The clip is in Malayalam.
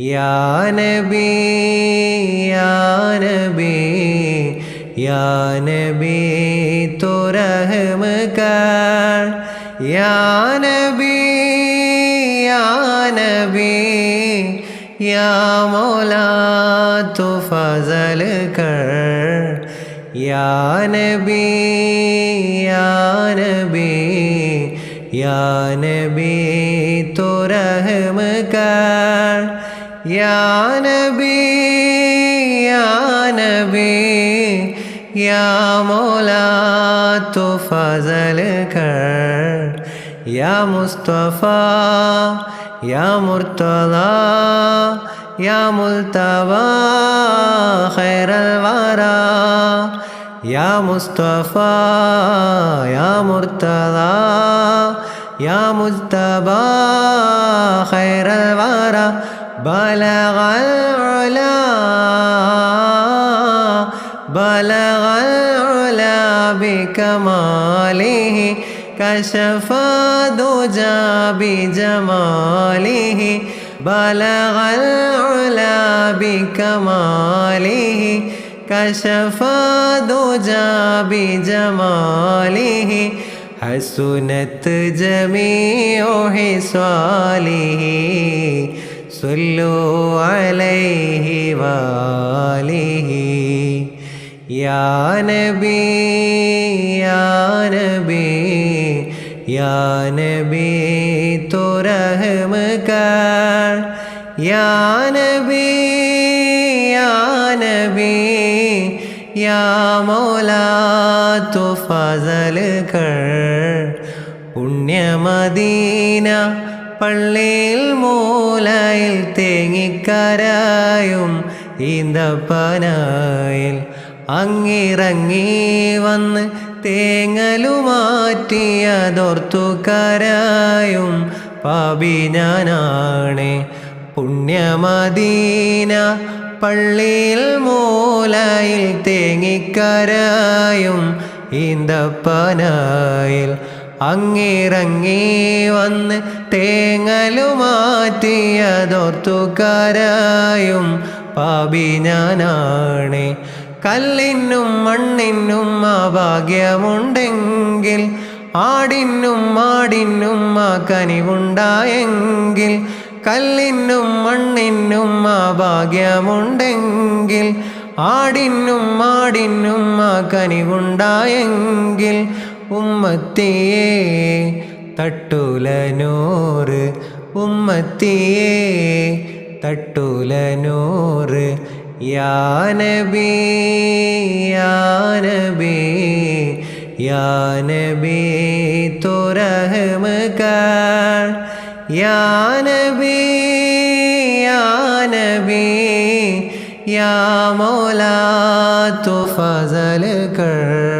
യാനബി യാനബി യാനബി തുറഹം കാർ യാനബി യാനബി യാ മോലാ തു ഫസൽ കർ യാനബി യാനബി യാനബി തുറഹം കാർ يا نبي يا نبي يا مولا تو فضل کر. مصطفى يا مرتضى يا ملتبى خير خیر يا مصطفى يا مرتضى يا یا خير خیر بلغ العلا بلغ العلا بكماله كشف دجى بجماله بلغ العلا بكماله كشف دجى بجماله حسنت جميع حسواله صلوا عليه وآله يا نبي يا نبي يا نبي تو رحم کر يا نبي يا نبي يا مولا تو فضل کر പുണ്യമദീന പള്ളിയിൽ മൂലയിൽ തേങ്ങിക്കരായും ഈന്തപ്പനായിൽ അങ്ങിറങ്ങി വന്ന് തേങ്ങലു മാറ്റിയതോർത്തുകരായും പാപി ഞാനാണ് പുണ്യമദീന. പള്ളിയിൽ മൂലയിൽ തേങ്ങിക്കരായും ഈന്തപ്പനായിൽ അങ്ങിറങ്ങി വന്ന് തേങ്ങലുമാറ്റിയതോർത്തു കരായും പാപി ഞാനാണ്. കല്ലിനും മണ്ണിനും ആ ഭാഗ്യമുണ്ടെങ്കിൽ ആടിനും മാടിനും ആ കനിവുണ്ടായെങ്കിൽ കല്ലിനും മണ്ണിനും ആ ഭാഗ്യമുണ്ടെങ്കിൽ ആടിനും മാടിനും ആ കനിവുണ്ടായെങ്കിൽ ഉമ്മത്തിയെ തട്ടുലനൂറ് ഉമ്മത്തിയെ തട്ടുലനൂറ് യാനബി യാനബി യാനബി തുറഹമ കർ യാനബി യാനബി യാ മൗലാ തു ഫസൽ കർ